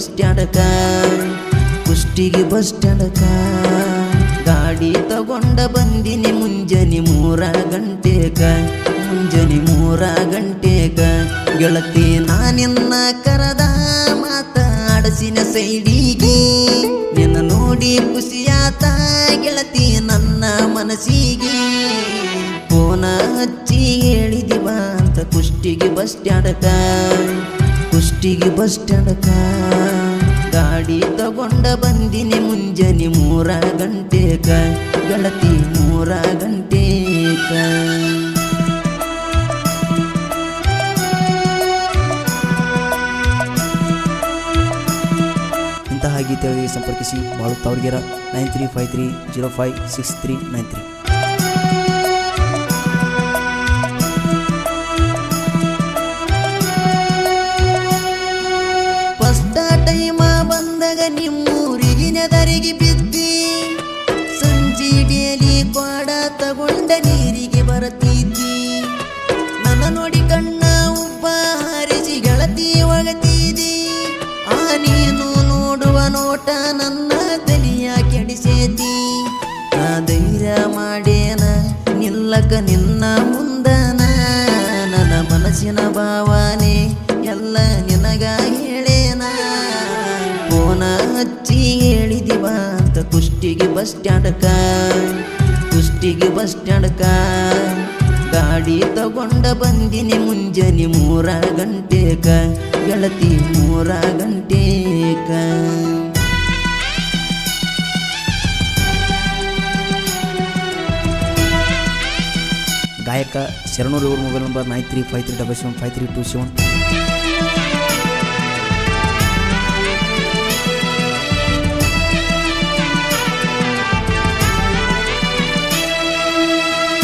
Bus ಸ್ಟ್ಯಾಂಡಕ, ಕುಷ್ಟಿಗೆ bus ಸ್ಟ್ಯಾಂಡಕ. ಗಾಡಿ ತಗೊಂಡ ಬಂದಿನಿ ಮುಂಜಾನೆ ಮೂರ ಗಂಟೆಗ ಮುಂಜಾನೆ ಮೂರ ಗಂಟೆಗ ಗೆಳತಿ ನಾನಿನ್ನ ಕರದ ಮಾತಾಡಸಿನ ಸೈಡಿಗೆ. ನಿನ್ನ ನೋಡಿ ಖುಷಿಯಾತ ಗೆಳತಿ ನನ್ನ ಮನಸ್ಸಿಗೆ. ಫೋನ ಹಚ್ಚಿ ಹೇಳಿದಿವ ಅಂತ ಕುಷ್ಟಿಗೆ ಬಸ್ ಸ್ಟ್ಯಾಂಡಕ. ಕುಷ್ಟಿಗೆ ಬಸ್ ಸ್ಟ್ಯಾಂಡಕ ಗಾಡಿ ತಗೊಂಡ ಬಂದಿನಿ ಮುಂಜಾನೆ ಮೂರ ಗಂಟೆಗ ಗೆಳತಿ ಮೂರ ಗಂಟೆಗ ಇಂತಹ ಗೀತೆಗಳಿಗೆ ಸಂಪರ್ಕಿಸಿ Balu Tavargera nine three five three zero five six three nine three. ನಿಲ್ಲಕ ನಿನ್ನ ಮುಂದನ ನನ್ನ ಮನಸ್ಸಿನ ಭಾವನೆ ಎಲ್ಲ ನಿನಗ ಹೇಳೇನ ಫೋನ ಹಚ್ಚಿ ಹೇಳಿದಿವ ಅಂತ ಕುಷ್ಟಿಗೆ ಬಸ್ ಸ್ಟ್ಯಾಂಡ್ಕ, ಕುಷ್ಟಿಗೆ ಬಸ್ ಸ್ಟ್ಯಾಂಡ್ಕ. ಗಾಡಿ ತಗೊಂಡ ಬಂದಿನಿ ಮುಂಜಾನೆ ಮೂರ ಗಂಟೆಕ, ಗೆಳತಿ ಮೂರ ಗಂಟೆಗ ಗಾಯಕ ಶರಣೂರು ಇವ್ರ mobile number nine three five three double seven five three two seven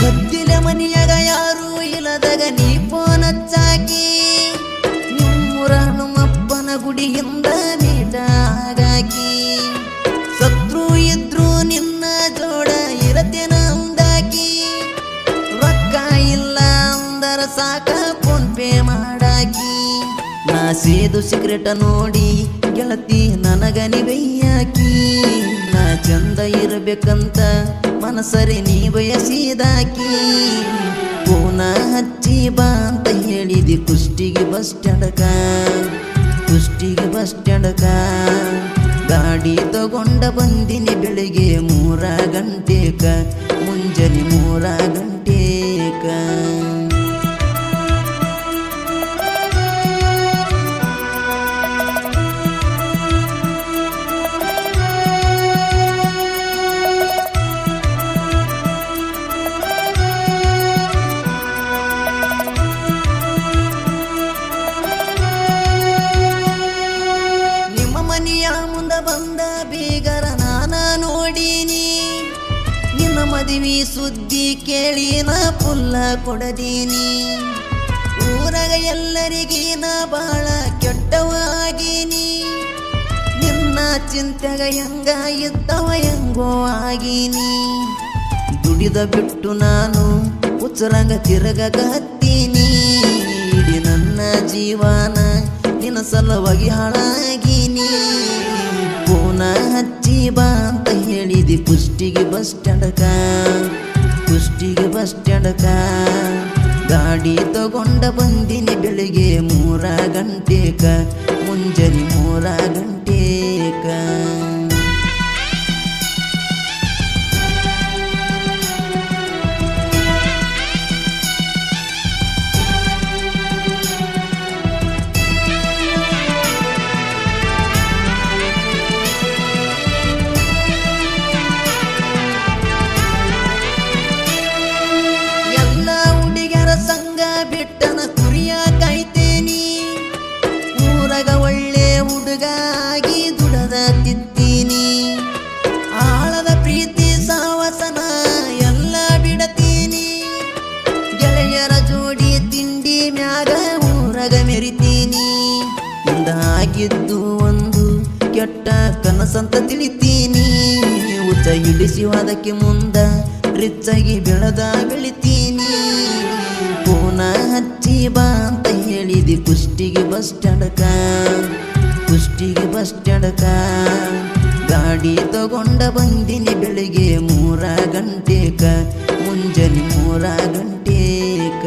ಗದ್ದಿಲ ಮನಿಯಾಗ ಯಾರು ನೀ ಫೋನ್ ಹಚ್ಚಾಕಿ ನಾ ಸೇದು ಸಿಗರೇಟ ನೋಡಿ, ಗೆಳತಿ ನನಗನಿ ಬೈಯಾಕಿ ನಾ ಚಂದ ಇರಬೇಕಂತ ಮನಸರಿ ನೀ ಬಯಸಿದಾಕಿ. ಪೂನ ಹಚ್ಚಿ ಬಾ ಅಂತ ಹೇಳಿದಿ ಕುಷ್ಟಿಗೆ ಬಸ್ ಸ್ಟ್ಯಾಂಡಕ. ಕುಷ್ಟಿಗೆ ಬಸ್ ಸ್ಟ್ಯಾಂಡಕ. ಗಾಡಿ ತಗೊಂಡ ಬಂದಿನಿ ಬೆಳಿಗ್ಗೆ ಮೂರ ಗಂಟೆಕ. ಮುಂಜಾನೆ ಮೂರ ಗಂಟೆಕ ಮದುವೆ ಸುದ್ದಿ ಕೇಳಿ ನಾ ಪುಲ್ಲ ಕೊಡದೀನಿ. ಊರಾಗ ಎಲ್ಲರಿಗೀನ ಬಾಳ ಕೆಟ್ಟವ ಕೆಟ್ಟವಾಗೀನಿ. ನಿನ್ನ ಚಿಂತೆಗ ಹೆಂಗ ಇದ್ದವ ಹೆಂಗೋ ಆಗೀನಿ. ದುಡಿದ ಬಿಟ್ಟು ನಾನು ಉಚ್ಚರಂಗ ತಿರುಗಕ ಹತ್ತೀನಿ ಇಡೀ ನನ್ನ ಜೀವನ ನಿನ್ನ ಸಲುವಾಗಿ ಹಾಳಾಗೀನಿ. ಪುನಃ ಹಚ್ಚಿ ಬಾ ಅಂತ ಪುಷ್ಟಿಗೆ ಬಸ್ ಸ್ಟ್ಯಾಂಡಕ ಕುಷ್ಟಿಗೆ ಬಸ್ ಸ್ಟ್ಯಾಂಡಕ ಗಾಡಿ ತಗೊಂಡ ಬಂದಿನಿ ಬೆಳಿಗ್ಗೆ ಮೂರ ಗಂಟೆಕ. ಮುಂಜಾನೆ ಮೂರ ಗಂಟೆಕ ಕನಸಂತ ತಿಳಿತೀನಿ. ಉಚ್ಚ ಹಿಡಿಸಿ ಅದಕ್ಕೆ ಮುಂದ ರಿಚ್ಚಾಗಿ ಬೆಳೆದ ಬೆಳಿತೀನಿ. ಪೂನ ಹಚ್ಚಿ ಬಾ ಅಂತ ಹೇಳಿದಿ ಕುಷ್ಟಿಗೆ ಬಸ್ ಸ್ಟ್ಯಾಂಡಕ. ಕುಷ್ಟಿಗೆ ಬಸ್ ಸ್ಟ್ಯಾಂಡಕ. ಗಾಡಿ ತಗೊಂಡ ಬಂದಿನಿ ಬೆಳಿಗ್ಗೆ ಮೂರ ಗಂಟೆಕ. ಮುಂಜಾನೆ ಮೂರ ಗಂಟೆಕ.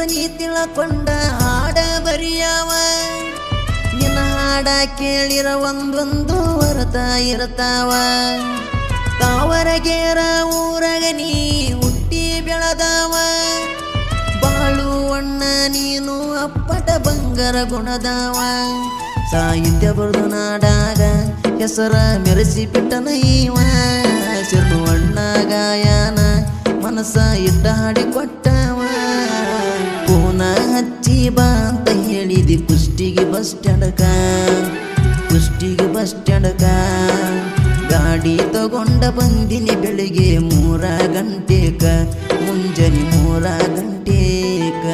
ನೀ ತಿಳಕೊಂಡ ಹಾಡ ಬರಿಯವ ನಿನ್ನ ಹಾಡ ಕೇಳಿರ ಒಂದೊಂದು ಹೊರತ ಇರ್ತಾವ. ತಾವರಗೇರ ಊರಗ ನೀ ಹುಟ್ಟಿ ಬೆಳೆದವ. ಬಾಳು ಅಣ್ಣ ನೀನು ಅಪ್ಪಟ ಬಂಗಾರ ಗುಣದವ. ಸಾಹಿತ್ಯ ಬರೆದು ನಾಡಾಗ ಹೆಸರ ಮೆರೆಸಿ ಬಿಟ್ಟನ ಇವ ಸಿರು ಅಣ್ಣ ಗಾಯನ ಮನಸ್ಸ ಇಟ್ಟ ಹಾಡಿ ಕೊಟ್ಟವ ಪೂನ ಹಚ್ಚಿ ಬಾ ಅಂತ ಹೇಳಿದಿ ಕುಷ್ಟಿಗೆ ಬಸ್ ಸ್ಟ್ಯಾಂಡಕ ಕುಷ್ಟಿಗೆ ಬಸ್ ಸ್ಟ್ಯಾಂಡಕ ಗಾಡಿ ತಗೊಂಡ ಬಂದಿನಿ ಬೆಳಿಗ್ಗೆ ಮೂರ ಗಂಟೆಕ. ಮುಂಜಾನೆ ಮೂರ ಗಂಟೆಕ.